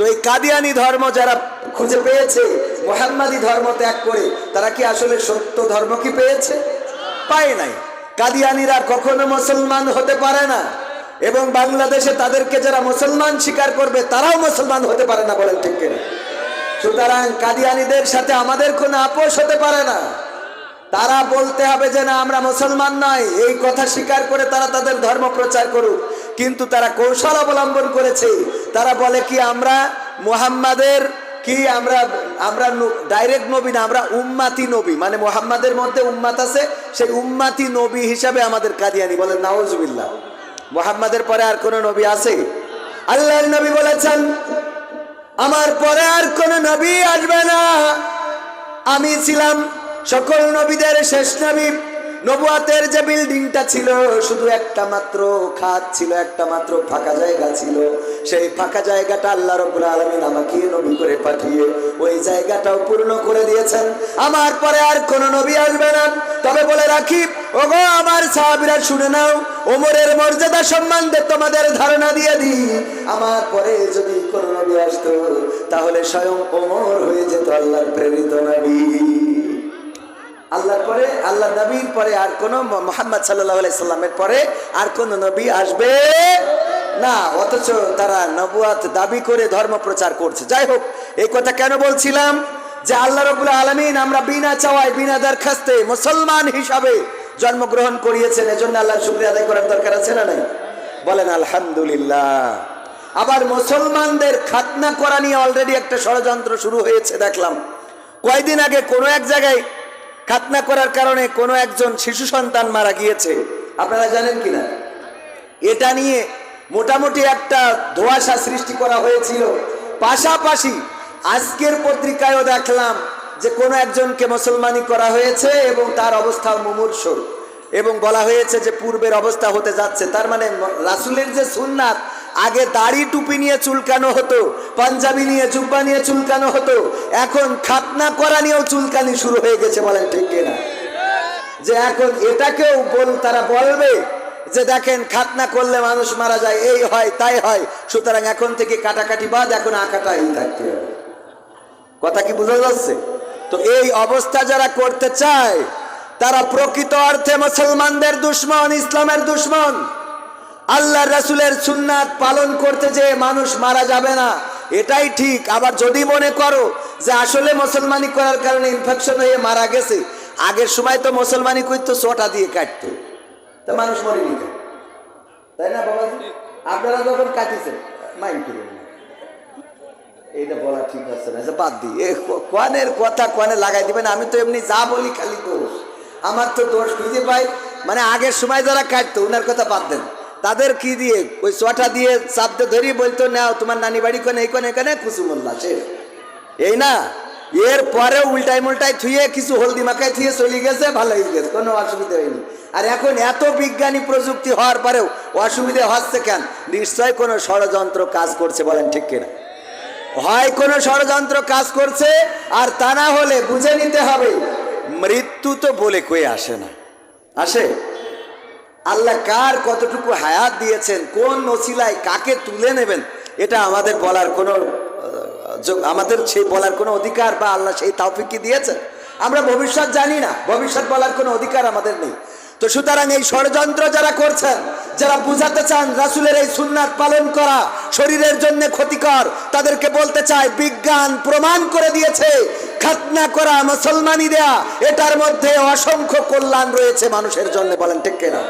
তো এই কাদিয়ানি ধর্ম যারা খুঁজে পেয়েছে, মোহাম্মদী ধর্ম ত্যাগ করে, তারা কি আসলে সত্য ধর্ম কি পেয়েছে? পায় নাই। কাদিয়ানিরা কখনো মুসলমান হতে পারে না। এবং বাংলাদেশে তাদেরকে যারা মুসলমান স্বীকার করবে, তারাও মুসলমান হতে পারে না বলেন ঠিক কিনা। সুতরাং কাদিয়ানিদের সাথে আমাদের কোনো আপোষ হতে পারে না। তারা বলতে হবে যে না, আমরা মুসলমান নয়। এই কথা স্বীকার করে তারা তাদের ধর্ম প্রচার করুক। কিন্তু তারা কৌশল অবলম্বন করেছে। তারা বলে কি, আমরা মুহাম্মাদের কি, আমরা আমরা ডাইরেক্ট নবী না, আমরা উম্মাতি নবী। মানে মুহাম্মাদের মধ্যে উম্মাত আছে, সেই উম্মাতি নবী হিসাবে আমাদের কাদিয়ানি বলেন নাওজুবিল্লাহ মুহাম্মাদের পরে আর কোন নবী আছে? আল্লাহর নবী বলেছেন, আমার পরে আর কোন নবী আসবে না। আমি ছিলাম সকল নবীদের শেষ নবী। নবুয়াতের যে বিল্ডিংটা ছিল, শুধু একটা মাত্র খাত ছিল, একটা মাত্র ফাঁকা জায়গা ছিল। সেই ফাঁকা জায়গাটা আল্লাহ রব্বুল আলামিন আমাকে নবী করে পাঠিয়ে ওই জায়গাটাও পূর্ণ করে দিয়েছেন। আমার পরে আর কোন নবী আসবে না। তবে বলে রাখি, ওগো আমার সাহাবীরা শুনে নাও, ওমরের মর্যাদা সম্বন্ধে তোমাদের ধারণা দিয়ে দিই। আমার পরে যদি কোন নবী আসতো, তাহলে স্বয়ং ওমর হয়ে যেত আল্লাহর প্রেরিত নবী। আল্লাহর পরে আল্লাহ নবীর পরে আর কোন মোহাম্মদ সাল্লাহ সাল্লামের পরে আর কোন নবী আসবে না। অথচ তারা নবুয়াত দাবি করে ধর্ম প্রচার করছে। যাই হোক, এই কথা কেন বলছিলাম? যে আল্লাহ রবুল্লা আলমিন আমরা বিনা চাওয়ায়, বিনা দরখাস্তে মুসলমান হিসাবে জন্মগ্রহণ করিয়েছেন। এজন্য আল্লাহ শুক্রিয়া আদায় করার দরকার আছে না নাই? বলেন, আলহামদুলিল্লাহ। আবার মুসলমানদের খাতনা করা নিয়ে অলরেডি একটা ষড়যন্ত্র শুরু হয়েছে, দেখলাম। কয়দিন আগে কোনো এক জায়গায় খাতনা করার কারণে কোনো একজন শিশু সন্তান মারা গিয়েছে। আপনারা জানেন কিনা? এটা নিয়ে মোটামুটি একটা ধোঁয়াশা সৃষ্টি করা হয়েছিল। পাশাপাশি আজকের পত্রিকায়ও দেখলাম যে কোনো একজনকে মুসলমানি করা হয়েছে এবং তার অবস্থা মুমূর্ষ। এবং বলা হয়েছে যে পূর্বের অবস্থা হতে যাচ্ছে। তার মানে রাসুলের যে সুন্নাত আগে দাড়ি টুপি নিয়ে চুলকানো হতো, পাঞ্জাবি নিয়ে জুব্বা নিয়ে চুলকানো হতো, এখন খাতনা করা নিয়েও চুলকানি শুরু হয়ে গেছে বলেন ঠিক কিনা? যে এখন এটাকেও বল তারা বলবে যে দেখেন খাতনা করলে মানুষ মারা যায়, এই হয়, তাই হয়, সুতরাং এখন থেকে কাটাকাটি বাদ, এখন আঁকাটাই থাকতে হবে। কথা কি বোঝা যাচ্ছে? তো এই অবস্থা যারা করতে চায়, তারা প্রকৃত অর্থে মুসলমানদের দুশ্মন, ইসলামের দুশ্মন। আল্লাহ রাসুলের সুন্নাত পালন করতে যে মানুষ মারা যাবে না। এটাই ঠিক। আবার যদি মনে করো যে আসলে মুসলমানি করার কারণে ইনফেকশন হয়ে মারা গেছে আগের সময় তো মুসলমানি করতো সোটা দিয়ে কাটতো। তা মানুষ মরেনি? তাই না বাবা আপনারা যখন কাটিছেন মাইন্ড করুন না। এইটা বলা ঠিক আছে না। আচ্ছা, বাদ দিই। কোয়ানের কথা কোয়ানে লাগাই দিবেন? আমি তো এমনি যা বলি খালি দোষ। আমার তো দোষ খুঁজে পাই। মানে আগের সময় যারা কাটতো ওনার কথা বাদ দেন। তাদের কি দিয়ে? ওই সোয়াটা দিয়ে চাপতে ধরি বলতো, নাও, তোমার নানি বাড়ি কোনে, এই কোনে, এখানে কুসুমুল্লা শেষ এই না, এর পরে উল্টাই মুল্টাই থুয়ে কিছু হলদি মাখায় থুয়ে চলে গেছে, ভালো হয়ে গেছে, কোনো অসুবিধা হয়নি। আর এখন এত বিজ্ঞানী প্রযুক্তি হওয়ার পরেও অসুবিধা হচ্ছে কেন? নিশ্চয় কোনো ষড়যন্ত্র কাজ করছে, বলেন ঠিক কিনা? হয় কোনো ষড়যন্ত্র কাজ করছে, আর তা না হলে বুঝে নিতে হবে, মৃত্যু তো বলে কয়ে আসে না। আসে? আল্লাহ কার কতটুকু হায়াত দিয়েছেন, কোন নসিলায় কাকে তুলে নেবেন, এটা আমাদের বলার কোনো আমাদের সেই বলার কোনো অধিকার বা আল্লাহ সেই তাওফিক দিয়েছেন? আমরা ভবিষ্যৎ জানি না, ভবিষ্যৎ বলার কোনো অধিকার আমাদের নেই। তো সুতরাং এই ষড়যন্ত্র যারা করছেন, যারা বুঝাতে চান রাসুলের এই সুন্নাত পালন করা শরীরের জন্য ক্ষতিকর, তাদেরকে বলতে চাই, বিজ্ঞান প্রমাণ করে দিয়েছে, খাতনা করা মুসলমানি দেয়া এটার মধ্যে অসংখ্য কল্যাণ রয়েছে মানুষের জন্য, বলেন ঠিক কিনা?